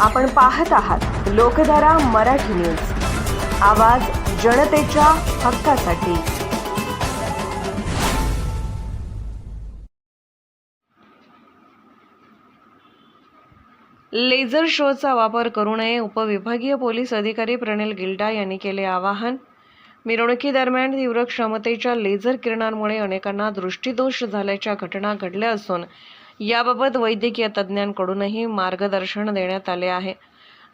आपण पाहत आहात लोकधारा मराठी न्यूज. आवाज जनतेच्या हक्कासाठी. लेझर शोचा वापर करू नये उपविभागीय पोलीस अधिकारी प्रणिल गिल्डा यांनी केले आवाहन. मिरवणुकीदरम्यान तीव्र क्षमतेच्या लेझर किरणांमुळे अनेकांना दृष्टीदोष झाल्याच्या घटना घडल्या असून याबाबत वैद्यकीय तज्ज्ञांकडूनही मार्गदर्शन देण्यात आले आहे.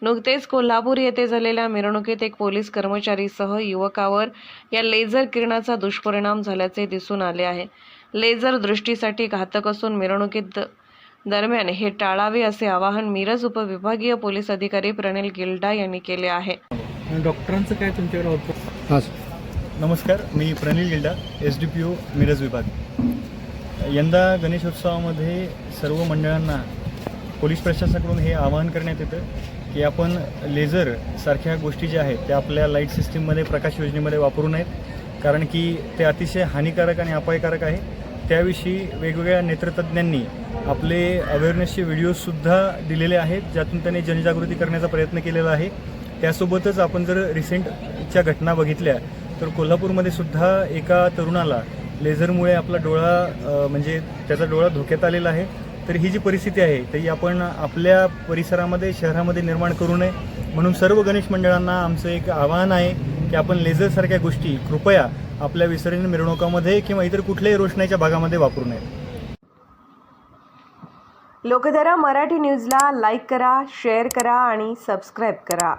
नुकतेच कोल्हापूर येथे झालेल्या मिरवणुकीत एक पोलीस कर्मचारीसह युवकावर या लेझर किरणाचा दुष्परिणाम झाल्याचे दिसून आले आहे. लेझर दृष्टीसाठी घातक असून मिरवणुकीत दरम्यान हे टाळावे असे आवाहन मिरज उपविभागीय पोलीस अधिकारी प्रणिल गिल्डा यांनी केले आहे. डॉक्टरांचं काय तुमच्याकडे होतं? हां नमस्कार मी Pranil Gilda S D P O Miraj विभाग. यंदा गणेशोत्सवामध्ये सर्व मंडळांना पोलीस प्रशासनाकडून हे आवाहन करण्यात येतं की आपण लेझर सारख्या गोष्टी ज्या आहेत त्या आपल्या लाइट सिस्टीममध्ये प्रकाश योजनेमध्ये वापरू नयेत. कारण की ते अतिशय हानिकारक आणि अपायकारक आहे. त्याविषयी वेगवेगळ्या नेत्रतज्ञांनी आपले अवेअरनेसचे व्हिडिओजसुद्धा दिलेले आहेत ज्यातून त्यांनी जनजागृती करण्याचा प्रयत्न केलेला आहे. त्यासोबतच आपण जर रिसेंटच्या घटना बघितल्या तर कोल्हापूरमध्ये सुद्धा एका तरुणाला लेझरमुळे आपला डोळा म्हणजे त्याचा डोळा धोक्यात आलेला आहे. तर ही जी परिस्थिती आहे ती आपण आपल्या परिसरामध्ये शहरामध्ये निर्माण करू नये. म्हणून सर्व गणेश मंडळांना आमचं एक आवाहन आहे की आपण लेझरसारख्या गोष्टी कृपया आपल्या विसर्जन मिरवणुकामध्ये किंवा इतर कुठल्याही रोषणाच्या भागामध्ये वापरू नये. लोकधारा मराठी न्यूजला लाईक करा शेअर करा आणि सबस्क्राईब करा.